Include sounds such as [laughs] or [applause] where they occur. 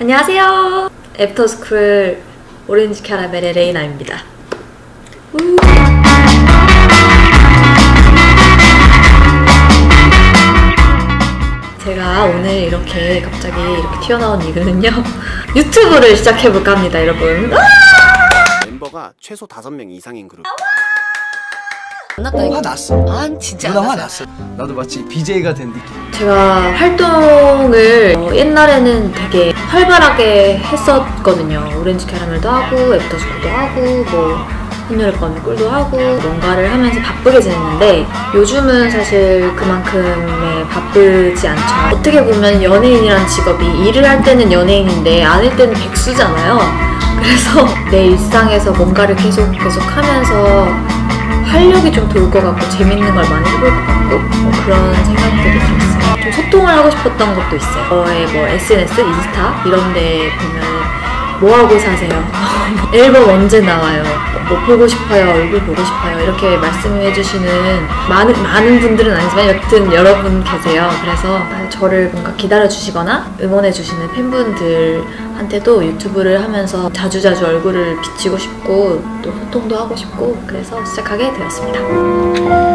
안녕하세요. 애프터스쿨 오렌지 캐러멜의 레이나입니다. 우. 제가 오늘 이렇게 갑자기 이렇게 튀어나온 이유는요. [laughs] 유튜브를 시작해볼까 합니다, 여러분. 멤버가 최소 5명 이상인 그룹 화 났어. 아 진짜 누나 화? 났어. 나도 마치 BJ가 된 느낌. 제가 활동을 어, 옛날에는 되게 활발하게 했었거든요. 오렌지 캐러멜도 하고 애프터스쿨도 하고 뭐 한여름 밤의 꿀도 하고 뭔가를 하면서 바쁘게 지냈는데 요즘은 사실 그만큼의 바쁘지 않죠. 어떻게 보면 연예인이란 직업이 일을 할 때는 연예인인데 안할 때는 백수잖아요. 그래서 [laughs] 내 일상에서 뭔가를 계속 계속 하면서 활력이 좀 돌 것 같고 재밌는 걸 많이 해볼 것 같고 뭐 그런 생각들이 들었어요. 좀 소통을 하고 싶었던 것도 있어요. 저의 뭐 SNS, 인스타 이런 데 보면 뭐 하고 사세요? 앨범 언제 나와요? 뭐 보고 싶어요? 얼굴 보고 싶어요? 이렇게 말씀해 주시는 많은 많은 분들은 아니지만 여튼 여러분 계세요. 그래서 저를 뭔가 기다려 주시거나 응원해 주시는 팬분들한테도 유튜브를 하면서 자주자주 얼굴을 비치고 싶고 또 소통도 하고 싶고 그래서 시작하게 되었습니다.